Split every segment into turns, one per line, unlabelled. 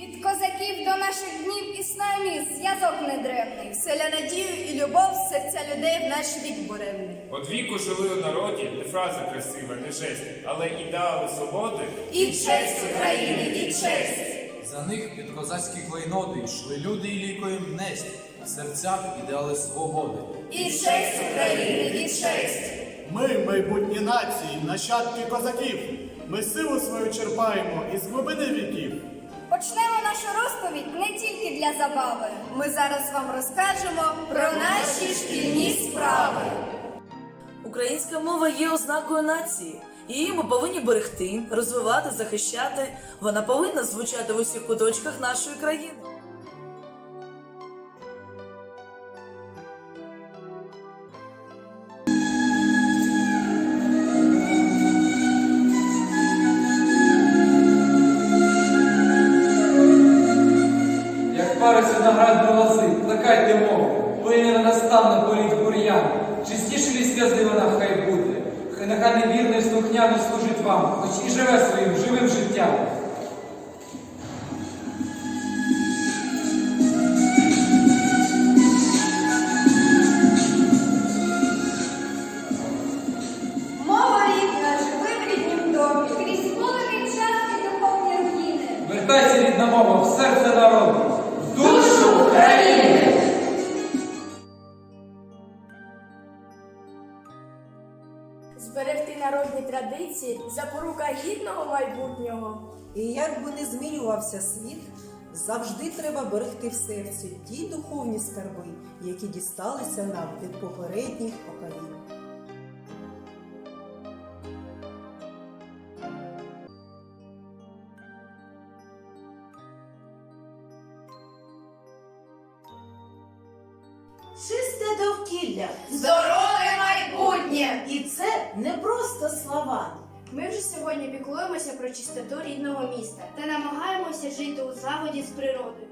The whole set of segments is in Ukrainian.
Від козаків до наших днів існує міст, зв'язок недревний.
Селя надію і любов серця людей в наш вік буремний.
От віку жили у народі не фраза красива, не жест, але ідеали свободи
І честь України, і честь!
За них під козацькі клейноти йшли люди і лікою несть, в серцях ідеали свободи.
І честь України, і честь!
Ми, майбутні нації, нащадки козаків. Ми силу свою черпаємо із глибини віків.
Почнемо нашу розповідь не тільки для забави.
Ми зараз вам розкажемо про наші шкільні справи.
Українська мова є ознакою нації. Її ми повинні берегти, розвивати, захищати. Вона повинна звучати в усіх куточках нашої країни.
Від сльози вона хай буде. Хай нехай невірно і слухняно служить вам, хоч і живе своїм живим життям. Вертайся рідна мова в серце народу, в душу України!
Зберегти народні традиції запорука гідного майбутнього.
І як би не змінювався світ, завжди треба берегти в серці ті духовні скарби, які дісталися нам від попередніх поколінь.
Чисте довкілля,
Здорове майбутнє!
і це не просто слова.
Ми вже сьогодні піклуємося про чистоту рідного міста та намагаємося жити у злагоді з природою.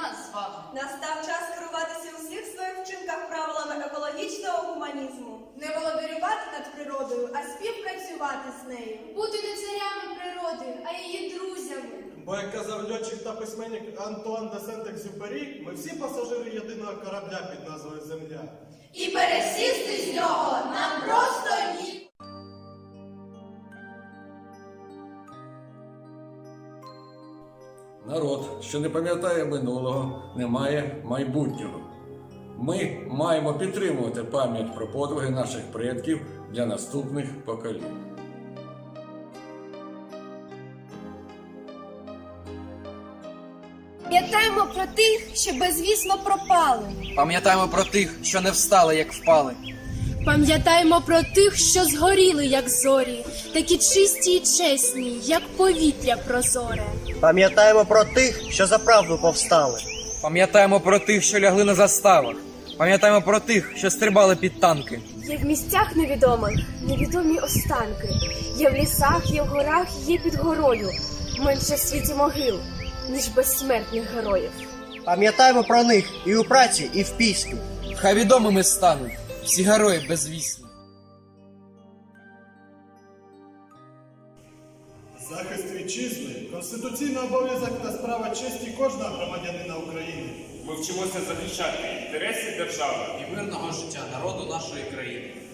Нас
з вами.
Настав час керуватися у всіх своїх вчинках правилами екологічного гуманізму.
Не володарювати над природою, а співпрацювати з нею.
Бути не царями природи, а її друзями.
Бо як казав льотчик та письменник Антуан де Сент-Екзюпері, ми всі пасажири єдиного корабля під назвою Земля.
І пересісти з нього нам просто
Народ, що не пам'ятає минулого, не має майбутнього. Ми маємо підтримувати пам'ять про подвиги наших предків для наступних поколінь.
Пам'ятаємо про тих, що безвісно пропали.
Пам'ятаємо про тих, що не встали, як впали.
Пам'ятаємо про тих, що згоріли, як зорі, такі чисті й чесні, як повітря прозоре.
Пам'ятаємо про тих, що за правду повстали.
Пам'ятаємо про тих, що лягли на заставах. Пам'ятаємо про тих, що стрибали під танки.
Є в місцях невідомих невідомі останки. Є в лісах, є в горах, є під горою. Менше в світі могил, ніж безсмертних героїв.
Пам'ятаємо про них і у праці, і в пісні.
Хай відомими стануть всі герої безвісні.
Захист вітчизни конституційний обов'язок та справа честі кожного громадянина України.
ми вчимося захищати інтереси держави
І мирного життя народу нашої країни.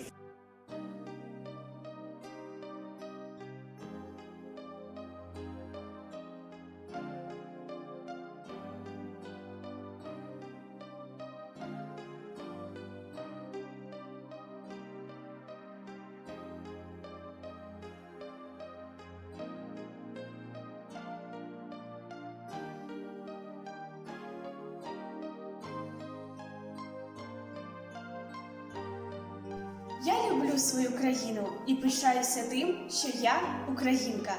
Я люблю свою країну і пишаюся тим, що я українка.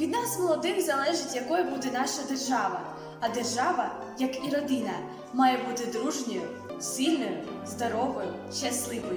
Від нас, молодих, залежить, якою буде наша держава. А держава, як і родина, має бути дружньою, сильною, здоровою, щасливою.